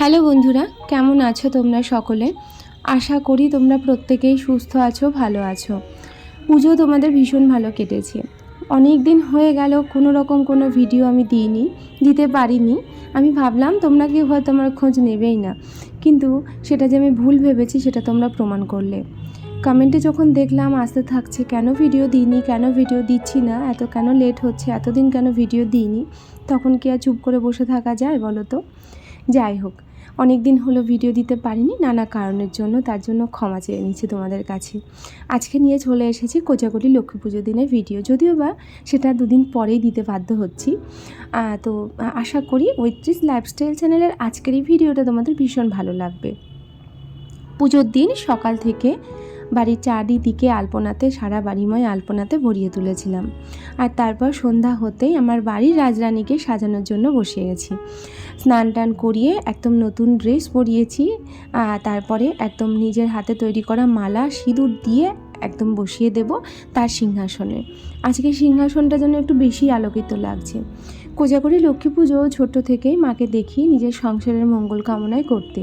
Hello বন্ধুরা, কেমন আছো তোমরা সকলে? আশা করি তোমরা প্রত্যেকেই সুস্থ আছো, ভালো আছো। পুজো তোমাদের ভীষণ ভালো কেটেছে। অনেক দিন হয়ে গেল, কোনো রকম কোনো ভিডিও আমি দিইনি, দিতে পারিনি। আমি ভাবলাম, তোমরা কেউ হয়তো আমার খোঁজ নেবেই না। কিন্তু সেটা যে আমি ভুল ভেবেছি, সেটা তোমরা প্রমাণ করলে। কমেন্টে যখন দেখলাম, আসতে থাকছে, কেন ভিডিও দিইনি? কেন ভিডিও দিচ্ছি না? এত কেন লেট হচ্ছে? এতদিন কেন ভিডিও দিইনি? তখন কি আর চুপ করে বসে থাকা যায় বলো তো? যাই হোক অনেক দিন হলো ভিডিও দিতে পারিনি, নানা কারণের জন্য তার জন্য ক্ষমা চেয়ে নিচ্ছি তোমাদের কাছে। আজকে নিয়ে চলে এসেছি কোজাগরি লক্ষ্মী পুজো দিনের ভিডিও যদিও বা সেটা দুদিন পরেই দিতে বাধ্য হচ্ছি। তো আশা করি ঐত্রিশ লাইফস্টাইল চ্যানেলের আজকের এই ভিডিওটা তোমাদের ভীষণ ভালো লাগবে। পুজোর দিন সকাল থেকে বাড়ির চারিদিকে আলপনাতে, সারা বাড়িময় আলপনাতে ভরিয়ে তুলেছিলাম। আর তারপর সন্ধ্যা হতেই আমার বাড়ির রাজরানীকে সাজানোর জন্য বসে গেছি। স্নান টান করিয়ে একদম নতুন ড্রেস পরিয়েছি তারপরে একদম নিজের হাতে তৈরি করা মালা, সিঁদুর দিয়ে একদম বসিয়ে দেব তার সিংহাসনে। আজকে সিংহাসনটা যেন একটু বেশি আলোকিত লাগছে। কোজাগরি লক্ষ্মী পুজো ছোট থেকেই মাকে দেখি নিজের সংসারের মঙ্গল কামনায় করতে।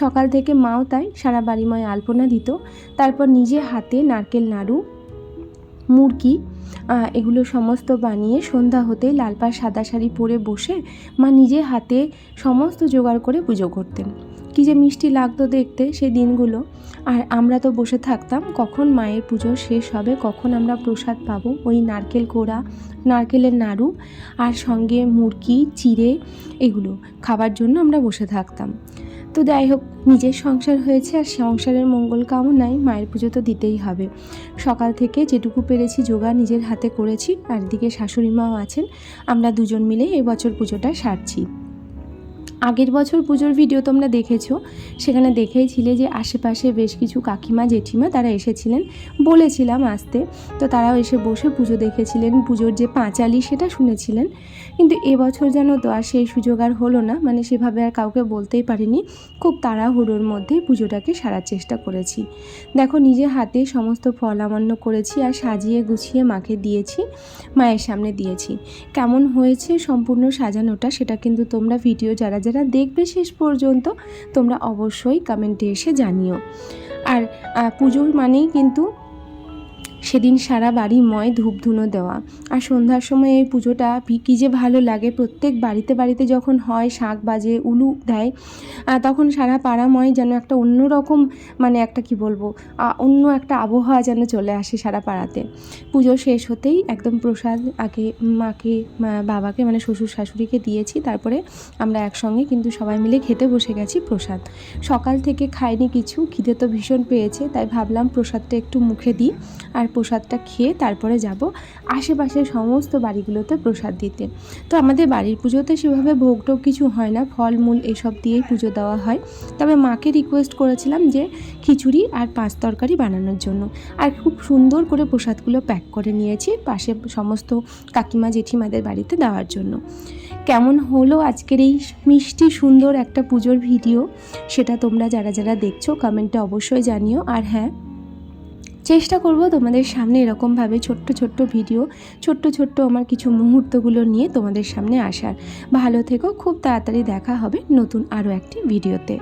সকাল থেকে মাও তাই সারা বাড়িময় আলপনা দিত। তারপর নিজে হাতে নারকেল, নাড়ু, মুরগি এগুলো সমস্ত বানিয়ে সন্ধ্যা হতেই লাল পাড় সাদা শাড়ি পরে বসে মা নিজে হাতে সমস্ত জোগাড় করে পুজো করতেন। কী যে মিষ্টি লাগতো দেখতে সেই দিনগুলো। আর আমরা তো বসে থাকতাম, কখন মায়ের পুজো শেষ হবে, কখন আমরা প্রসাদ পাবো? ওই নারকেল কোড়া, নারকেলের নাড়ু আর সঙ্গে মুরগি চিড়ে এগুলো খাবার জন্য আমরা বসে থাকতাম। তো যাই হোক, নিজের সংসার হয়েছে আর সংসারের মঙ্গল কামনায় মায়ের পুজো তো দিতেই হবে। সকাল থেকে যেটুকু পেরেছি যোগা নিজের হাতে করেছি, আর দিকে শাশুড়ি মাও আছেন, আমরা দুজন মিলে এবছর পুজোটা সারছি। আগের বছর পুজোর ভিডিও তোমরা দেখেছ? সেখানে দেখেইছিলে যে আশেপাশে বেশ কিছু কাকিমা, জেঠিমা তারা এসেছিলেন। বলেছিলাম আসতে। তো তারাও এসে বসে পুজো দেখেছিলেন। পুজোর যে পাঁচালি সেটা শুনেছিলেন। কিন্তু এবছর যেন তো আর সেই সুযোগ আর হলো না। মানে সেভাবে আর কাউকে বলতেই পারিনি। খুব তাড়াহুড়োর মধ্যে পুজোটাকে সারার চেষ্টা করেছি। দেখো, নিজে হাতে সমস্ত ফল আমান্য করেছি আর সাজিয়ে গুছিয়ে মাকে দিয়েছি, মায়ের সামনে দিয়েছি। কেমন হয়েছে সম্পূর্ণ সাজানোটা সেটা কিন্তু তোমরা ভিডিও যারা যারা দেখবে শেষ পর্যন্ত তোমরা অবশ্যই কমেন্টে এসে জানিও। আর পুজোর মানেই কিন্তু সেদিন সারা বাড়ি ময় ধূপধুনো দেওয়া। আর সন্ধ্যার সময় এই পুজোটা কী যে ভালো লাগে। প্রত্যেক বাড়িতে বাড়িতে যখন হয় শাঁখ বাজে, উলু দেয় তখন সারা পাড়াময় যেন একটা অন্যরকম মানে একটা কি বলব অন্য একটা আবহাওয়া যেন চলে আসে সারা পাড়াতে। পুজো শেষ হতেই একদম প্রসাদ আগে মাকে বাবাকে মানে শ্বশুর শাশুড়িকে দিয়েছি। তারপরে আমরা একসঙ্গে কিন্তু সবাই মিলে খেতে বসে গেছি প্রসাদ। সকাল থেকে খাইনি কিছু, খিদে তো ভীষণ পেয়েছে, তাই ভাবলাম প্রসাদটা একটু মুখে দিই। আর প্রসাদটা খেয়ে তারপরে যাব আশেপাশের সমস্ত বাড়িগুলোতে প্রসাদ দিতে। তো আমাদের বাড়ির পুজোতে সেভাবে ভোগ টোগ কিছু হয় না ফল মূল এসব দিয়েই পুজো দেওয়া হয়। তবে মাকে রিকোয়েস্ট করেছিলাম যে খিচুড়ি আর পাঁচ তরকারি বানানোর জন্য। আর খুব সুন্দর করে প্রসাদগুলো প্যাক করে নিয়েছি পাশে সমস্ত কাকিমা, জেঠিমাদের বাড়িতে দেওয়ার জন্য। কেমন হলো আজকের এই মিষ্টি সুন্দর একটা পুজোর ভিডিও? সেটা তোমরা যারা যারা দেখছ কমেন্টে অবশ্যই জানিও। আর হ্যাঁ চেষ্টা করব তোমাদের সামনে এরকমভাবে ছোট্ট ছোট্ট ভিডিও, ছোট্ট ছোট্ট আমার কিছু মুহূর্তগুলো নিয়ে তোমাদের সামনে আসার। ভালো থেকো, খুব তাড়াতাড়ি দেখা হবে নতুন আরও একটি ভিডিওতে।